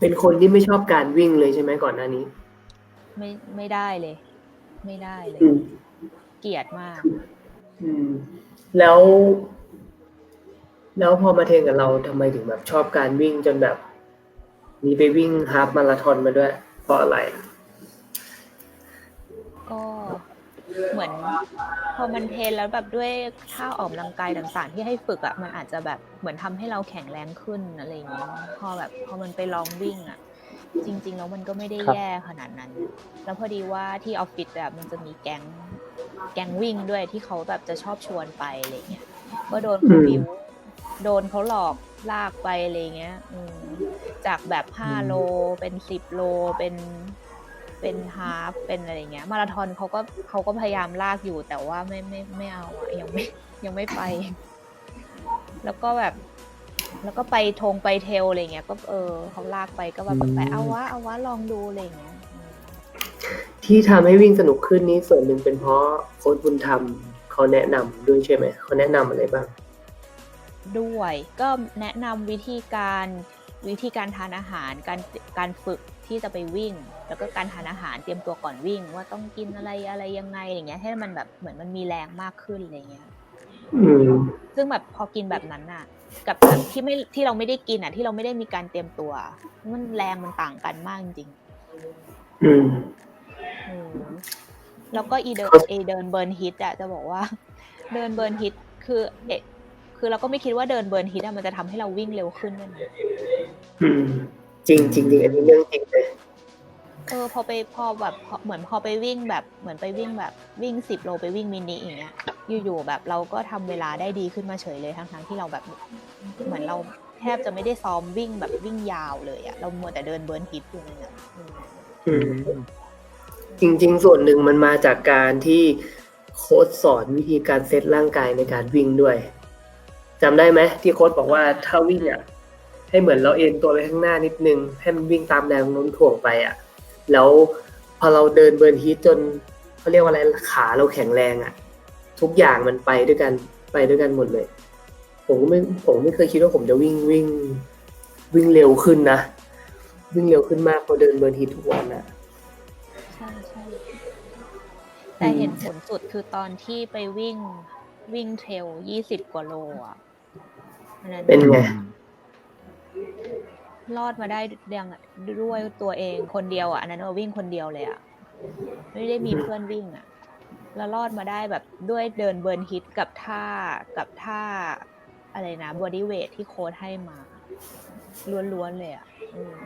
เป็นคนที่ไม่ชอบการวิ่งเลยใช่ไหมก่อนหน้านี้ ไม่ไม่ได้เลย ไม่ได้เลย อืมเกลียดมาก อืม แล้ว แล้วพอมาเทรนกับเราทำไมถึงแบบชอบการวิ่งจนแบบ มีไปวิ่งฮาล์ฟมาราธอนมาด้วย เพราะอะไร ก็ เหมือนพอมันเทรนแล้วแบบด้วยท่าออกกำลังกายต่างๆ ที่ให้ฝึกอะ่ะมันอาจจะแบบเหมือนทำให้เราแข็งแรงขึ้นอะไรอย่างเงี้ยพอแบบพอมันไปลองวิ่งอะ่ะจริง ๆ แล้วมันก็ไม่ได้ครับแย่ขนาดนั้น แล้วพอดีว่าที่ออฟฟิศแบบมันจะมีแก๊งแก๊งวิ่งด้วยที่เขาแบบจะชอบชวนไปอะไรเงี้ยก็โดนอืเขามบิวโดนเขาหลอกลากไปอะไรเงี้ยอืมจากแบบห้าโลเป็นสิบโลเป็น เป็นฮาฟเป็นอะไรเงี้ย มาราธอนเขาก็เขาก็พยายามลากอยู่แต่ว่าไม่ไม่ไม่เอาอะยังไม่ยังไม่ไป แล้วก็แบบ แล้วก็ไปทงไปเทลอะไรเงี้ย ก็เออเขาลากไปก็แบบไปเอาวะเอาวะลองดูอะไรเงี้ยอืมที่ทำให้วิ่งสนุกขึ้นนี้ส่วนหนึ่งเป็นเพราะโค้ชบุญธรรมเขาแนะนำด้วยใช่ไหมเขาแนะนำอะไรบ้าง ด้วยก็แนะนำวิธีการ วิธีการทานอาหารการการฝึกที่จะไปวิ่ง แล้วก็การทานอาหารเตรียมตัวก่อนวิ่ง ว่าต้องกินอะไรอะไรยังไงอย่างเงี้ยให้มันแบบเหมือนมันมีแรงมากขึ้นอะไรเงี้ยอืมซึ่งแบบพอกินแบบนั้นน่ะ กับแบบที่ไม่ที่เราไม่ได้กินอะ ที่เราไม่ได้มีการเตรียมตัว มันแรงมันต่างกันมากจริงอืมๆอืมแล้วก็อีเดินครับเอเดินเบิร์นฮิตอะจะบอกว่า เดินเบิร์นฮิตคือเอะ คือเราก็ไม่คิดว่าเดินเบิร์นฮิตอะมันจะทำให้เราวิ่งเร็วขึ้นด้วยนะอืมจริงจริงจริงอันนี้เรื่องจริงเลยเออพอไปพอแบบพอเหมือนพอไปวิ่งแบบเหมือนไปวิ่งแบบวิ่งสิบโลไปวิ่งมินิอย่างเงี้ย อยู่ๆแบบเราก็ทำเวลาได้ดีขึ้นมาเฉยเลยทั้งๆที่เราแบบ เหมือนเราแทบจะไม่ได้ซ้อมวิ่งแบบวิ่งยาวเลยอะเรามัวแต่เดินเบิร์นฮิตอยู่นั่นแหละอืมอืมจริง ๆ ส่วนหนึ่งมันมาจากการที่โค้ชสอนวิธีการเซตร่างกายในการวิ่งด้วย จำได้ไหมที่โค้ชบอกว่าถ้าวิ่งอะให้เหมือนเราเอ็นตัวไปข้างหน้านิดนึง ให้มันวิ่งตามแรงโน้มถ่วงไปอะ แล้วพอเราเดินเบิร์นฮีทจนเขาเรียกว่าอะไรขาเราแข็งแรงอะ ทุกอย่างมันไปด้วยกันไปด้วยกันหมดเลย ผมก็ไม่ผมไม่เคยคิดว่าผมจะวิ่งวิ่ง วิ่งเร็วขึ้นนะ วิ่งเร็วขึ้นมากพอเดินเบิร์นฮีททุกวันอะใช่ใช่แต่เห็นผลสุดคือตอนที่ไปวิ่งวิ่งเทรลยี่สิบกว่าโลอะ เป็นไง รอดมาได้ยังด้วยตัวเองคนเดียวอะอันนั้นเราวิ่งคนเดียวเลยอะไม่ได้มีเพื่อนวิ่งอะ แล้วรอดมาได้แบบด้วยเดินเบิร์นฮิตกับท่ากับท่าอะไรนะบอดี้เวทที่โค้ดให้มาล้วนๆเลยอะอืม